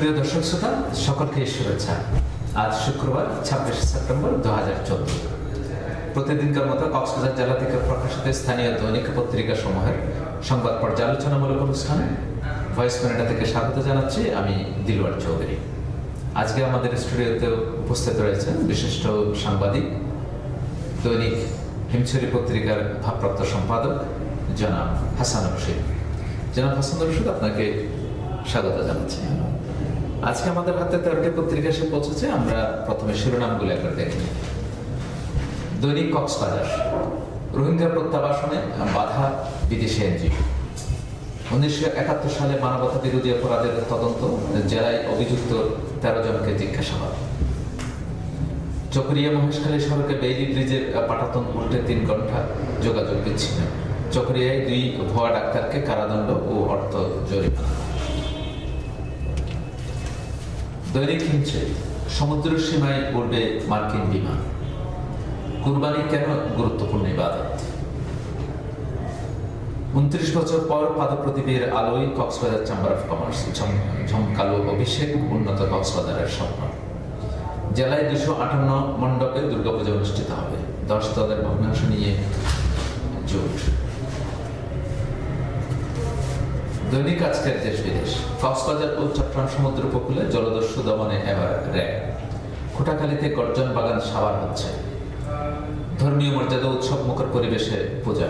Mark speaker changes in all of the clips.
Speaker 1: সুপ্রিয় দর্শক শ্রোতা, সকলকে শুভেচ্ছা। আজ শুক্রবার, ছাব্বিশে সেপ্টেম্বর দু হাজার চোদ্দ। প্রতিদিনকার মতো কক্সবাজার জেলা থেকে প্রকাশিত স্থানীয় দৈনিক পত্রিকা সমূহের সংবাদ পর্যালোচনামূলক অনুষ্ঠানে ভয়েস মিনিটা থেকে স্বাগত জানাচ্ছি আমি দিলওয়ার চৌধুরী। আজকে আমাদের স্টুডিওতে উপস্থিত রয়েছেন বিশিষ্ট সাংবাদিক, দৈনিক হিমছড়ি পত্রিকার ভারপ্রাপ্ত সম্পাদক জনাব হাসান রশিদ। জনাব হাসান রশিদ, আপনাকে স্বাগত জানাচ্ছি। আজকে আমাদের হাতে তেরোটি পত্রিকা এসে পৌঁছেছে, আমরা প্রথমে শিরোনামগুলো একবার দেখে। দৈনিক কক্সবাজার, রোহিঙ্গা প্রত্যাবাসনে বাধা বিদেশি এনজিও। উনিশশো একাত্তর সালে মানবতা বিরোধী অপরাধের তদন্ত, জেলায় অভিযুক্ত তেরো জনকে জিজ্ঞাসাবাদ। চকরিয়া মহেশখালী সড়কে বেইলি ব্রিজের পাটাতন উল্টে তিন ঘণ্টা যোগাযোগ বিচ্ছিন্ন। চকরিয়ায় দুই ভুয়া ডাক্তারকে কারাদণ্ড ও অর্থ জরিমানা। দৈনিক হিংসে, সমুদ্র সীমায় উড়বে মার্কিন বিমান। কুরবানি কেন গুরুত্বপূর্ণ ইবাদত? উনত্রিশ বছর পর পাদপ্রদীপের আলোয় কক্সবাজার চেম্বার অফ কমার্স ঝমকালো অভিষেক উন্নত কক্সবাজারের স্বপ্ন। জেলায় দুশো আটান্ন মণ্ডপে দুর্গাপূজা অনুষ্ঠিত হবে। দশ দলের ভগ্নাংশ নিয়ে জোট। দৈনিক আজকের দেশ বিদেশ। কক্সবাজার ও চট্টগ্রাম সমুদ্র উপকূলে জলদস্যু দমনে এবার র্যাব। খুঁটাখালীতে গর্জন বাগান সাবার হচ্ছে। ধর্মীয় মর্যাদা উৎসব মুখর পরিবেশে পূজা।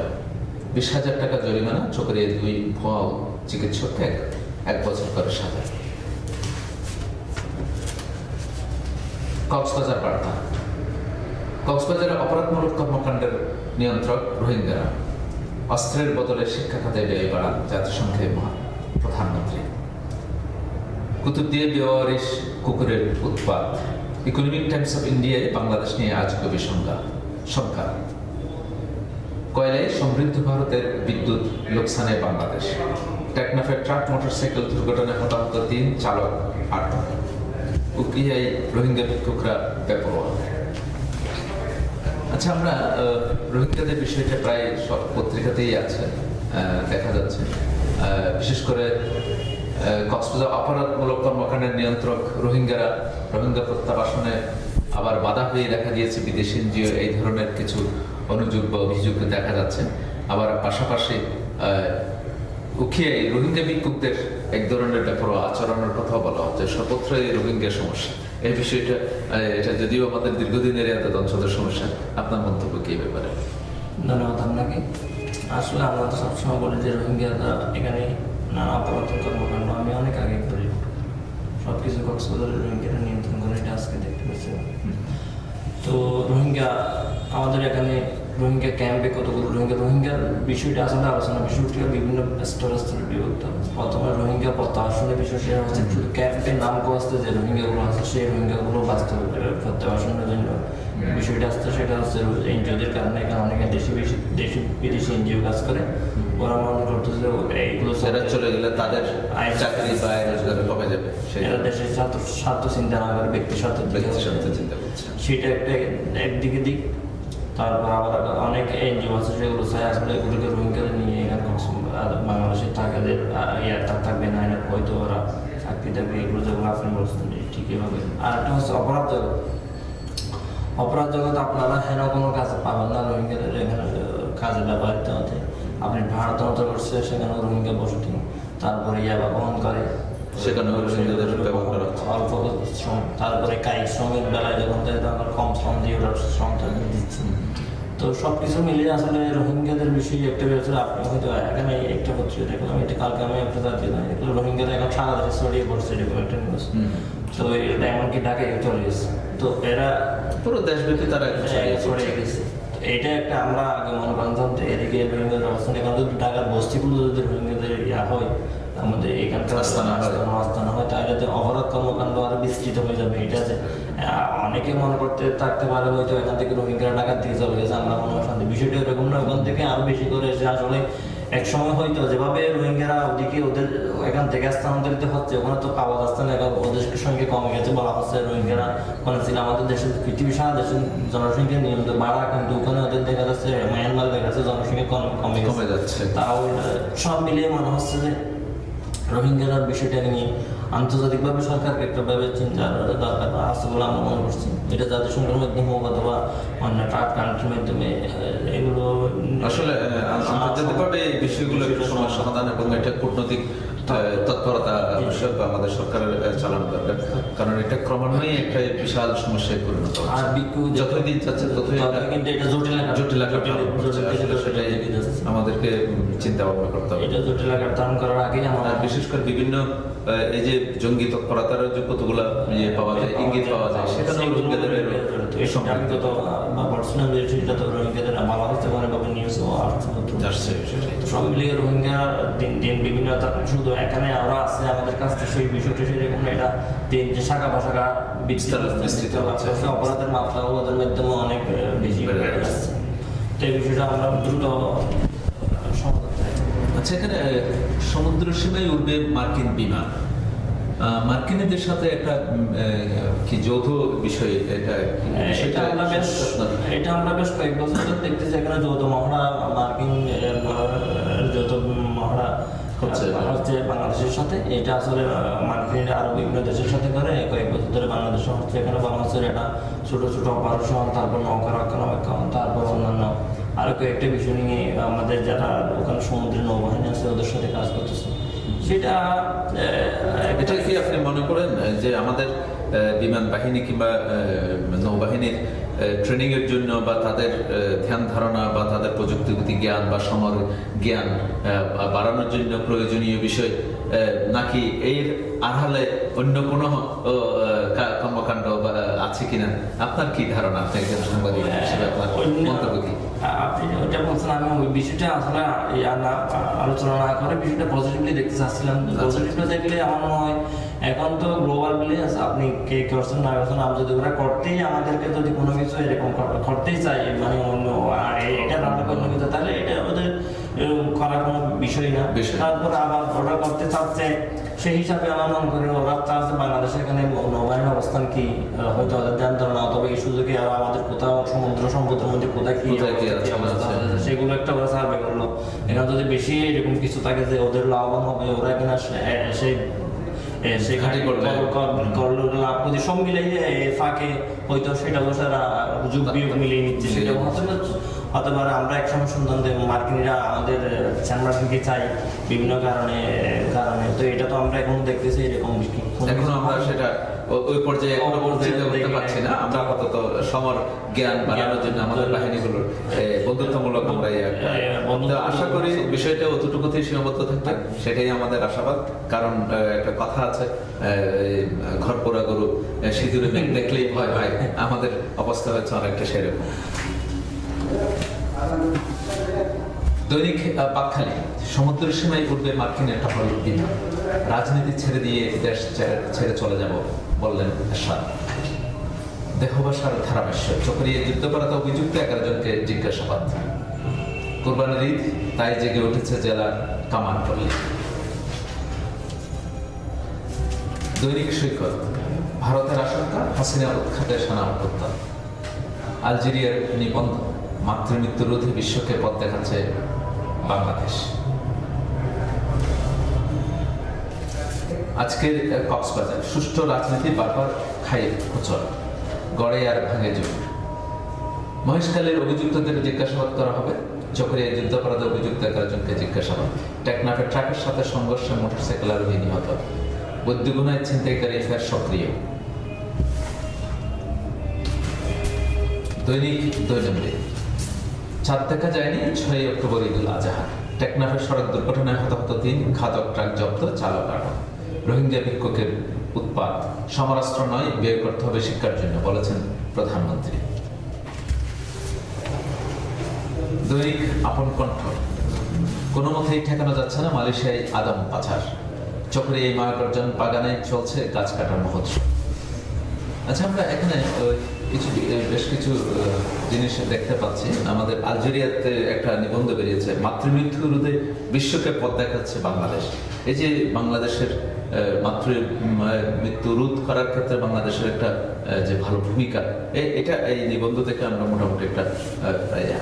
Speaker 1: বিশ হাজার টাকা জরিমানা, চকরিয়ে দুই ভুয়া চিকিৎসককে এক- এক বছর করে সাজা। কক্সবাজার বার্তা। কক্সবাজারে অপরাধমূলক কর্মকাণ্ডের নিয়ন্ত্রক রোহিঙ্গারা। অস্ত্রের বদলে শিক্ষা খাতে ব্যয় বাড়ান জাতিসংঘের প্রধানমন্ত্রী। কুতুব দিয়ে বেওয়ারিশ কুকুরের উৎপাদ ইকোনমিক টাইমস অফ ইন্ডিয়ায় বাংলাদেশ নিয়ে আজ কবি সংজ্ঞা সংখ্যা কয়লায় সমৃদ্ধ ভারতের বিদ্যুৎ লোকসানে বাংলাদেশ। টেকনাফের ট্রাক মোটরসাইকেল দুর্ঘটনায় হতাহত তিন চালক আটক। উকিয়ায় রোহিঙ্গা ভিক্ষুকরা বেপরোয়া আচ্ছা আমরা রোহিঙ্গাদের বিষয়টা প্রায় সব পত্রিকাতেই আছে দেখা যাচ্ছে। বিশেষ করে কক্সবাজার অপরাধমূলক কর্মকাণ্ডের নিয়ন্ত্রক রোহিঙ্গারা রোহিঙ্গা প্রত্যাবাসনে আবার বাধা হয়ে দেখা দিয়েছে বিদেশি এনজিও এই ধরনের কিছু অনুযোগ বা অভিযোগ দেখা যাচ্ছে। আবার পাশাপাশি আহ, উখিয়ায় রোহিঙ্গা ভিক্ষুকদের এক ধরনের ব্যাপার আচরণের কথাও বলা হচ্ছে। সর্বত্র এই রোহিঙ্গা সমস্যা। এই বিষয়টা এটা যদিও আমাদের দীর্ঘদিনের এত অঞ্চলের সমস্যা আপনার মন্তব্য কি ব্যাপারে?
Speaker 2: ধন্যবাদ আপনাকে আসলে আমরা তো সবসময় বলি যে রোহিঙ্গারা এখানে নানা অপরাধ কর্মকাণ্ড। আমি অনেক আগে করি সব কিছু কক্সবাজারের রোহিঙ্গারা নিয়ন্ত্রণ করে এটা আজকে দেখতে পাচ্ছি। তো রোহিঙ্গা আমাদের এখানে রোহিঙ্গা ক্যাম্পে কতগুলো রোহিঙ্গা রোহিঙ্গার বিষয়টা আসলে আলোচনা বিষয়টা বিভিন্ন স্তরে স্তরে বিভক্ত। প্রথমে রোহিঙ্গা প্রত্যাবাসনের বিষয় সেটা হচ্ছে শুধু ক্যাম্পের নাম আসতে যে রোহিঙ্গাগুলো আছে সেই রোহিঙ্গাগুলো বাস্তব প্রত্যাবাসনের জন্য। বিষয়টা আসতে সেটা হচ্ছে এনজিওদের কারণে এখানে অনেক দেশি বেশি- দেশি বিদেশি এনজিও কাজ করে। ওরা মনে করতেছে যে এইগুলো
Speaker 1: সেটা চলে গেলে তাদের
Speaker 2: আয়-
Speaker 1: চাকরি বা আয় রোজগার কমে যাবে।
Speaker 2: এরা দেশের স্বার্থ স্বার্থ চিন্তা না করে ব্যক্তি স্বার্থ
Speaker 1: ব্যক্তির সাথে চিন্তা করছে।
Speaker 2: সেটা একটা একদিকে দিক। তারপর আবার অনেক এনজিও আছে সেগুলো চাই আসলে এগুলোকে রোহিঙ্গাদের নিয়ে এখানে বাংলাদেশে থাকাদের ইয়ার থাকবে না হয়তো ওরা চাকরি থাকবে এগুলো যেগুলো আপনি বলছেন ঠিকই হবে আর একটা হচ্ছে অপরাধ জগৎ। অপরাধ জগৎ আপনারা হেন কোনো কাজ পাবেন না, রোহিঙ্গাদের এখানে কাজে ব্যবহৃত হতে। আপনি ভারত অন্তর্বর্তী সেখানে রোহিঙ্গা বসতি তারপরে ইয়াবা বহন করে
Speaker 1: সেখানেও রোহিঙ্গাদের ব্যবহার করা হচ্ছে।
Speaker 2: অল্প শ্রম? তারপরে কায়িক শ্রমের বেলায় যখন তাই তখন কম শ্রম দিয়ে ওরা শ্রম তাদের দিচ্ছে। তো সব কিছু মিলিয়ে আসলে রোহিঙ্গাদের বিষয়ে একটা বেরোচ্ছে আপনি হয়তো এখানে একটা পত্রিকা দেখলাম এটা কালকে আমি একটা জাতীয় এগুলো রোহিঙ্গাদের এখন সারা দেশে ছড়িয়ে পড়ছে এরকম একটা নিউজ তো এটা এমনকি ঢাকায় চলে গেছে। তো এরা
Speaker 1: পুরো দেশব্যাপী তারা ছড়িয়ে
Speaker 2: গেছে। এটা একটা আমরা আগে মনে করতাম যে এদিকে রোহিঙ্গাদের অবস্থান এখন যদি ঢাকার বস্তিগুলো যদি রোহিঙ্গাদের ইয়া হয় আমাদের এখানকার
Speaker 1: আস্তানা হয়।
Speaker 2: তাহলে যে অপরাধ কর্মকাণ্ড আরও বিস্তৃত হয়ে যাবে এটা যে অনেকে মনে করতে থাকতে পারে হয়তো এখান থেকে রোহিঙ্গারা ঢাকার দিকে চলে গেছে আমরা মনে হয় বিষয়টা এরকম না ওখান থেকে আরও বেশি করে এসে আসলে এক সময় হয়তো যেভাবে রোহিঙ্গারা ওদিকে ওদের এখান থেকে স্থানান্তরিত হচ্ছে ওখানে তো পাওয়া যাচ্ছে না এখন ওদের সঙ্গে কমে গেছে বলা হচ্ছে রোহিঙ্গারা ওখানে ছিল আমাদের দেশের পৃথিবীর সারা দেশের জনসংখ্যা নিয়মিত বাড়া কিন্তু ওখানে ওদের দেখা যাচ্ছে মায়ানমার দেখা যাচ্ছে জনসংখ্যা কম- কমে
Speaker 1: কমে যাচ্ছে।
Speaker 2: তাও সব মিলিয়ে মনে হচ্ছে যে রোহিঙ্গার বিষয়টা নিয়ে আন্তর্জাতিকভাবে সরকারকে একটা ভাবে চিন্তা দরকার আছে বলে আমরা মনে করছি। এটা জাতিসংঘের মাধ্যমে হোক অথবা অন্য ট্রাক কান্ট্রির মাধ্যমে এগুলো
Speaker 1: আসলে আন্তর্জাতিকভাবে এই বিষয়গুলো সমাধান এবং এটা কূটনৈতিক তৎপরতা আমাদের সরকারের চালানো দরকার। কারণ এটা ক্রমান্বয়ে একটা বিশাল সমস্যায় পরিণত
Speaker 2: আর
Speaker 1: হচ্ছে
Speaker 2: বিক্ষোভ
Speaker 1: যতই দিন যাচ্ছে ততই
Speaker 2: কিন্তু এটা জটিল
Speaker 1: জটিল আমাদেরকে চিন্তা ভাবনা করতে হবে।
Speaker 2: এটা জটিল আকার ধারণ করার আগেই আমার
Speaker 1: বিশেষ করে বিভিন্ন এই যে জঙ্গি তৎপরতার যে কতগুলো ইয়ে পাওয়া যায় ইঙ্গিত পাওয়া যায় রোহিঙ্গাদের
Speaker 2: সেটা তো রোহিঙ্গাদের বলা হচ্ছে ভাবে আসছে।
Speaker 1: আসছে সেটাই।
Speaker 2: তো সব মিলিয়ে রোহিঙ্গা দিন দিন বিভিন্ন শুধু এখানে আরও আছে আমাদের কাছ থেকে সেই বিষয়টা সেরকম এটা দিন যে শাখা বিস্তার
Speaker 1: বিস্তৃত
Speaker 2: হচ্ছে। অপরাধের মাত্রা ওদের মাধ্যমে অনেক বেশি
Speaker 1: বেড়ে যাচ্ছে।
Speaker 2: তো এই বিষয়টা আমরা দ্রুত
Speaker 1: আচ্ছা এখানে সমুদ্র সীমায় উঠবে মার্কিন বিমান। মার্কিনীদের সাথে একটা কি যৌথ বিষয় এটা
Speaker 2: এটা
Speaker 1: সেটা
Speaker 2: আমরা বেশ এটা আমরা বেশ কয়েক বছর দেখতেছি এখানে যৌথ মহড়া মার্কিন যৌথ
Speaker 1: হচ্ছে।
Speaker 2: হচ্ছে বাংলাদেশের সাথে এটা আসলে মার্কিন আরও বিভিন্ন দেশের সাথে করে কয়েক বছর ধরে বাংলাদেশে হচ্ছে এখানে বাংলাদেশের একটা ছোট ছোট অপারেশন তারপর নৌকা রক্ষণাবেক্ষণ তারপর অন্যান্য আরও কয়েকটা বিষয় নিয়ে আমাদের যারা ওখানে সমুদ্রের নৌবাহিনী আছে ওদের সাথে কাজ করতেছে সেটা
Speaker 1: এটা কি আপনি মনে করেন যে আমাদের বিমান বাহিনী কিংবা নৌবাহিনীর ট্রেনিং এর জন্য বা তাদের ধ্যান ধারণা বা তাদের প্রযুক্তিগত জ্ঞান বা সমর জ্ঞান বাড়ানোর জন্য প্রয়োজনীয় বিষয় নাকি এর আড়ালে অন্য কোনো কর্মকাণ্ড আছে কিনা? আপনার কি ধারণা? আপনি একজন সাংবাদিক হিসেবে আপনার মন্তব্য কি?
Speaker 2: আপনি ওটা বলছেন আমি ওই বিষয়টা আসলে আলোচনা না করে বিষয়টা পজিটিভলি দেখতে চাচ্ছিলাম।
Speaker 1: আচ্ছা।
Speaker 2: পজিটিভলি দেখলে আমার মনে হয় এখন তো গ্লোবাল আপনি কে করছেন না করছেন আমি যদি ওরা করতেই আমাদেরকে যদি কোনো কিছু এরকম করতেই চাই মানে অন্য আর এটা কোনো কিছু তাহলে এটা ওদের কোনো বিষয় না। তারপর আবার ওরা করতে চাচ্ছে সেই হিসাবে আমার মনে করি ওরা চাচ্ছে বাংলাদেশে এখানে অবস্থান কি হয়তো ওদের ধ্যান ধারণা অথবা এই সুযোগে আর আমাদের কোথাও সমুদ্র সম্পদের মধ্যে কোথায় কি সেগুলো একটা ওরা সার্ভে করল। এখানে যদি বেশি এরকম কিছু থাকে যে ওদের লাভবান হবে ওরা এখানে সেই
Speaker 1: ঘাঁটি করলে।
Speaker 2: যদি সব মিলাইয়ে ফাঁকে হয়তো যুগ বিয়োগ মিলিয়ে নিচ্ছে। সেটা আমরা একসময় শুনতাম যে মার্কিনিরা আমাদের চাই বিভিন্ন কারণে কারণে। তো এটা তো আমরা এখন দেখতেছি এরকম কোনো
Speaker 1: আমরা সেটা ওই পর্যায়ে এখনও করতে পারছি না। আমরা আপাতত সমর জ্ঞান বাড়ানোর জন্য আমাদের বাহিনীগুলোর বন্ধুত্বমূলক আমরা আশা করি বিষয়টা অতটুকুতেই সীমাবদ্ধ থাকবে। সেটাই আমাদের আশাবাদ। কারণ একটা কথা আছে ঘর পোড়া গরু এ, সিঁদুরে মেঘ দেখলেই ভয় হয় আমাদের অবস্থা হচ্ছে অনেকটা সেরকম। দৈনিক পাকখালি সমুদ্র সীমায় উঠবে মার্কিনের টহল বিমান রাজনীতি ছেড়ে দিয়ে দেশ ছেড়ে- চলে যাব বললেন এরশাদ। দেহবাসার ধারাভাষ্য চকরিয়ে যুদ্ধপরাধ অভিযুক্ত এগারো জনকে জিজ্ঞাসাবাদ। কোরবানির ঈদ তাই জেগে উঠেছে জেলার কামারপল্লী দৈনিক সৈকত ভারতের আশঙ্কা হাসিনা উৎখাতে সেনা হত্যা আলজেরিয়ার নিবন্ধ মাতৃমৃত্যু রোধে বিশ্বকে পথ দেখাচ্ছে বাংলাদেশ। আজকের কক্সবাজার, সুষ্ঠু রাজনীতি বারবার খাই হোচর গড়ে আর ভাঙে যুগ মহেশখালীর অভিযুক্তদের জিজ্ঞাসাবাদ করা হবে, চকরিয়া যুদ্ধাপরাধ অভিযুক্ত একজনকে জিজ্ঞাসাবাদ। টেকনাফের ট্রাকের সাথে সংঘর্ষে মোটরসাইকেল আরোহী নিহত। বুদ্ধিগুণায় ছিনতাইকারী ফের সক্রিয়। দৈনিক দৈনন্দিন। চাঁদ দেখা যায়নি ছয় অক্টোবর ঈদুল আজহা। টেকনাফের সড়ক দুর্ঘটনায় হতাহত তিন ঘাতক ট্রাক জব্দ চালক আটক। রোহিঙ্গা উৎপাত। নয়, ব্যয় করতে হবে শিক্ষার জন্য, বলেছেন প্রধানমন্ত্রী। দৈনিক আপন কণ্ঠ। কোনো মতেই ঠেকানো যাচ্ছে না মালয়েশিয়ায় আদম পাচার। চক্রে এই মায়াকর্জন বাগানে চলছে গাছ কাটার মহোৎসব। আচ্ছা আমরা এখানে কিছু বেশ কিছু জিনিস দেখতে পাচ্ছি। আমাদের আলজেরিয়াতে একটা নিবন্ধ বেরিয়েছে মাতৃমৃত্যু রোধে বিশ্বকে পথ দেখাচ্ছে বাংলাদেশ। এই যে বাংলাদেশের মাতৃ মৃত্যু রোধ করার ক্ষেত্রে বাংলাদেশের একটা যে ভালো ভূমিকা এটা এই নিবন্ধ থেকে আমরা মোটামুটি একটা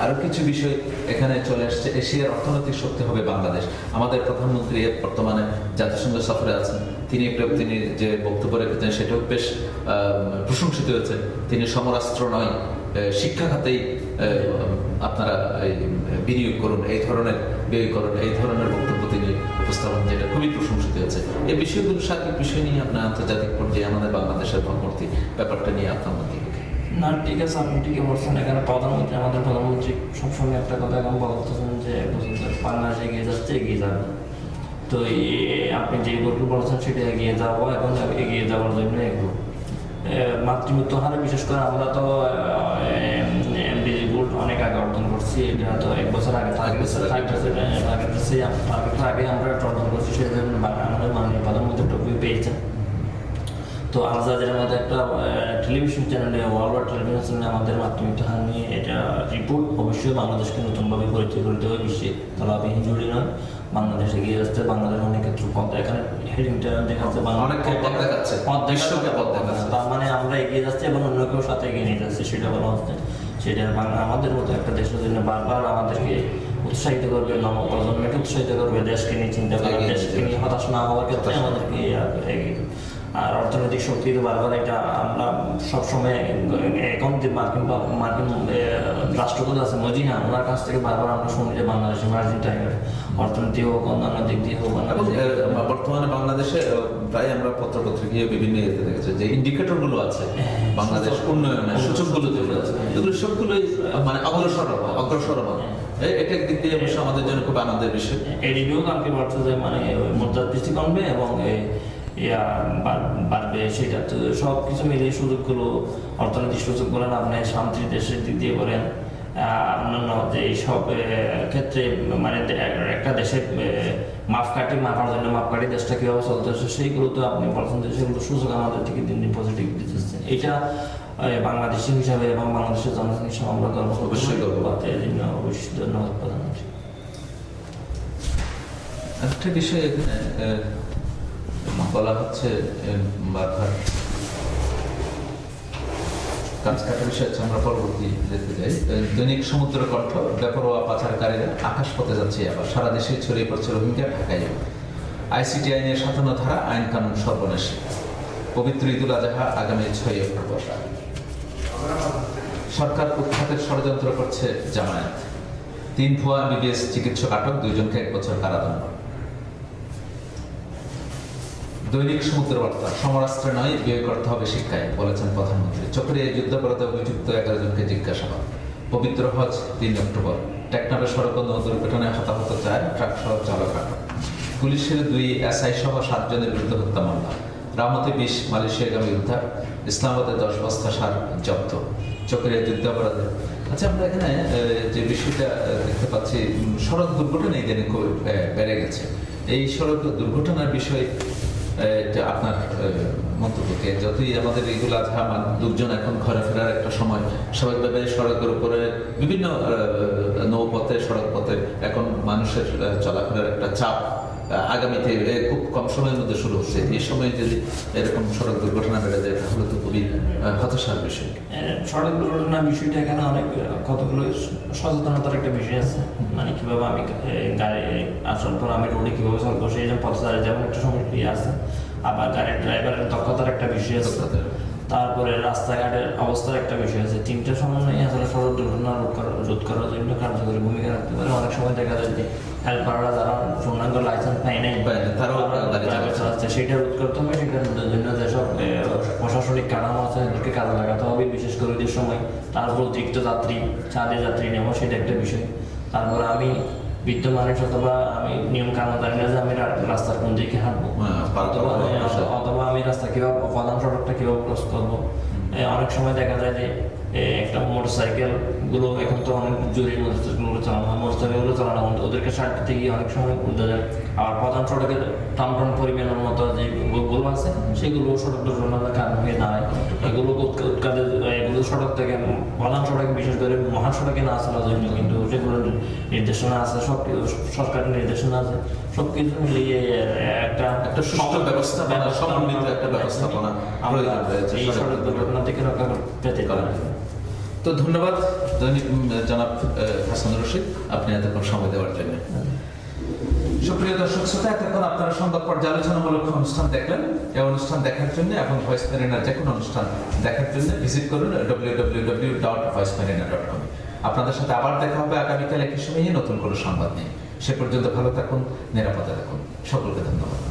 Speaker 1: আরও কিছু বিষয় এখানে চলে আসছে। এশিয়ার অর্থনৈতিক শক্তি হবে বাংলাদেশ। আমাদের প্রধানমন্ত্রী বর্তমানে জাতিসংঘ সফরে আছেন। তিনি একটা, তিনি যে বক্তব্য রেখেছেন সেটাও বেশ প্রশংসিত হয়েছে। তিনি সমরাস্ত্র নয় শিক্ষা খাতেই আপনারা বিনিয়োগ করুন, এই ধরনের ব্যয় করুন, এই ধরনের বক্তব্য তিনি উপস্থাপন যেটা খুবই প্রশংসিত হয়েছে এই বিষয়গুলো সার্বিক বিষয় নিয়ে আপনার আন্তর্জাতিক পর্যায়ে আমাদের বাংলাদেশের ভাবমূর্তি ব্যাপারটা নিয়ে আপনার মধ্যে
Speaker 2: না ঠিক আছে আপনি ঠিকই বলছেন এখানে প্রধানমন্ত্রী আমাদের প্রধানমন্ত্রী সবসময় একটা কথা এখন বলতেছেন যে বাংলাদেশ এগিয়ে যাচ্ছে এগিয়ে যাবে তো আপনি যে গল্প বলছেন সেটা এগিয়ে যাব এখন এগিয়ে যাওয়ার জন্য এগুলো মাতৃমৃত্যু হারে বিশেষ করে আমরা তো এমডিজি গোল্ড অনেক আগে অর্জন বাংলাদেশকে নতুনভাবে পরিচয় করতে বিশ্বে নয় বাংলাদেশ এগিয়ে যাচ্ছে বাংলাদেশ অনেক ক্ষেত্রে পথ এখানে দেখা যাচ্ছে। তার মানে আমরা এগিয়ে যাচ্ছি এবং অন্য কেউ সাথে এগিয়ে নিয়ে যাচ্ছে সেটা বলা হচ্ছে সেটা আমাদের মতো একটা দেশের জন্য বারবার আমাদেরকে উৎসাহিত করবে নব প্রজন্মকে উৎসাহিত করবে দেশকে নিয়ে চিন্তা দেশকে নিয়ে হতাশ না হওয়ার ক্ষেত্রে আমাদেরকে আর অর্থনৈতিক শক্তি তো বারবার এটা আমরা সবসময় এখন যে মার্কিন বা- মার্কিন রাষ্ট্রপতি আছে মজিনা ওনার কাছ থেকে বারবার আমরা শুনি যে বাংলাদেশ মার্জিন টাইগার অর্থনীতি হোক অন্যান্য দিক দিয়ে হোক।
Speaker 1: বর্তমানে বাংলাদেশে প্রায় আমরা পত্র পত্রিকায় বিভিন্ন ইয়েতে দেখেছি যে ইন্ডিকেটরগুলো আছে বাংলাদেশ উন্নয়নের সূচকগুলো যেগুলো আছে এগুলো সবগুলোই মানে অগ্রসর অগ্রসর এটা একদিক দিয়ে অবশ্য আমাদের জন্য খুব আনন্দের বিষয়।
Speaker 2: এডিবিও কালকে বলছে যে মানে কমবে এবং ইয়া বাড়বে সেটা। তো সব কিছু মিলিয়ে সুযোগগুলো অর্থনৈতিক সুযোগগুলো আপনি শান্তি দেশের দিক দিয়ে বলেন আহ, অন্যান্য যে সব ক্ষেত্রে মানে একটা দেশে আহ, মাপকাঠি মাপার জন্য মাপকাঠি দেশটা কীভাবে চলতেছে সেইগুলো তো আপনি বলছেন যে সেগুলো সুযোগ আমাদের থেকে দিন দিন পজিটিভ দিতেছে এটা বাংলাদেশি হিসাবে এবং বাংলাদেশের জনগণ হিসাবে আমরা গর্ব
Speaker 1: অবশ্যই গর্ব
Speaker 2: জন্য অবশ্যই ধন্যবাদ প্রধানমন্ত্রী
Speaker 1: একটা বিষয় এখানে আহ, বলা হচ্ছে বারবার কাজ কাটার বিষয় হচ্ছে আমরা পরবর্তী দেখতে যাই। দৈনিক সমুদ্র কণ্ঠ বেপরোয়া পাচারকারীরা আকাশপথে যাচ্ছে আবার। সারা দেশে ছড়িয়ে পড়ছে রোহিঙ্গা ঢাকায় আইসিটি আইনের সাতান্ন ধারা, আইন কানুন সর্বনাশী। পবিত্র ঈদুল আজহা আগামী ছয় অক্টোবর। সরকার উৎখাতের ষড়যন্ত্র করছে জামায়াত। তিন ভুয়া বিবিএস চিকিৎসক আটক, দুইজনকে এক বছর কারাদণ্ড। দৈনিক সমুদ্র বার্তা সমরাস্ত্রে নয় বিয়ে করতে হবে শিক্ষায়, বলেছেন প্রধানমন্ত্রী। চক্রে যুদ্ধাপরাধে অভিযুক্ত এগারো জনকে জিজ্ঞাসাবাদ। পবিত্র হজ, তিন অক্টোবর। টেকনাফে সড়ক দুর্ঘটনায় হতাহত চার ট্রাক সহ চালক আটক। পুলিশের দুই এসআই সহ সাতজনের বিরুদ্ধে হত্যা মামলা। রামতে বিশ মালয়েশিয়াগামী উদ্ধার। ইসলামাবাদে দশ বস্তা সার জব্দ। চক্রে যুদ্ধাপরাধে। আচ্ছা আমরা এখানে যে বিষয়টা দেখতে পাচ্ছি সড়ক দুর্ঘটনা ইদানিং খুব বেড়ে গেছে। এই সড়ক দুর্ঘটনার বিষয় আপনার মন্তব্যকে যতই আমাদের এগুলা আজহা লোকজন এখন ঘরে ফেরার একটা সময়, স্বাভাবিকভাবে সড়কের উপরে বিভিন্ন নৌপথে সড়ক পথে এখন মানুষের চলাফেরার একটা চাপ আগামীতে খুব কম সময়ের মধ্যে শুরু হচ্ছে। এই সময় যদি এরকম সড়ক দুর্ঘটনা বেড়ে যায় তাহলে তো খুবই হতাশার বিষয়।
Speaker 2: সড়ক দুর্ঘটনার বিষয়টা এখানে অনেক কতগুলো সচেতনতার একটা বিষয় আছে। মানে কীভাবে আমি গাড়ি আসার পর আমি রোডে কীভাবে চলবো সেই জন্য পথচারী যেমন একটা সময় ইয়ে আছে। আবার গাড়ির ড্রাইভারের দক্ষতার একটা বিষয় আছে। তারপরে রাস্তাঘাটের অবস্থার একটা বিষয় আছে। তিনটা সমন্বয়ে আসলে সড়ক দুর্ঘটনা রোধ করা রোধ করার জন্য কার্যকরী ভূমিকা রাখতে পারে। অনেক সময় দেখা যায় যে হেল্পাররা যারা পূর্ণাঙ্গ লাইসেন্স পায় নাই
Speaker 1: তারাও চালাচ্ছে।
Speaker 2: চালাচ্ছে সেটা রোধ করতে হবে সেটার জন্য যেসব প্রশাসনিক কাঠামো আছে এদেরকে কাজে লাগাতে হবে বিশেষ করে ঈদের সময় তারপর অতিরিক্ত যাত্রী চাঁদে যাত্রী নেব সেটা একটা বিষয়। তারপর আমি বৃদ্ধ মানুষ অথবা আমি নিয়ম কানুন জানি না যে আমি রাস্তার কোন দিকে হাঁটবো।
Speaker 1: হ্যাঁ,
Speaker 2: অথবা আমি রাস্তা কীভাবে প্রধান সড়কটা কীভাবে ক্রস করব। অনেক সময় দেখা যায় যে একটা মোটর সাইকেলগুলো এখন তো অনেক জোরে মোটর সাইকেল চালানো হয়। মোটর সাইকেলগুলো চলে না ওদেরকে সারতে গিয়ে অনেক সময় উল্টে যায় আর প্রধান সড়কে টান টান পরিমাণের মতো যে গোল আছে সেগুলো সড়ক দুর্ঘটনার কারণ হয়ে দাঁড়ায়। এগুলো উৎকা- উৎকাদের এগুলো সড়ক থেকে প্রধান সড়কে বিশেষ করে মহাসড়কে না আসার জন্য কিন্তু সেগুলোর নির্দেশনা আছে সব কিছু সরকারের নির্দেশনা আছে। সব কিছু মিলিয়ে একটা
Speaker 1: একটা সুষ্ঠু ব্যবস্থাপনা, সমন্বিত একটা ব্যবস্থাপনা
Speaker 2: আমরা এই
Speaker 1: সড়ক
Speaker 2: সড়ক দুর্ঘটনা থেকে রক্ষা পেতে পারি।
Speaker 1: তো ধন্যবাদ জনাব হাসান রশিদ, আপনি এতক্ষণ সময় দেওয়ার জন্য। সুপ্রিয় দর্শক শ্রোতা, এতক্ষণ আপনারা সংবাদ পর্যালোচনামূলক অনুষ্ঠান দেখলেন। এই অনুষ্ঠান দেখার জন্য এবং ভয়েস মেরিনার যে কোনো অনুষ্ঠান দেখার জন্য ভিজিট করুন W W W dot voice Marina dot com আপনাদের সাথে আবার দেখা হবে আগামীকাল একই সময়ে নতুন কোনো সংবাদ নিয়ে। সে পর্যন্ত ভালো থাকুন, নিরাপদে থাকুন। সকলকে ধন্যবাদ।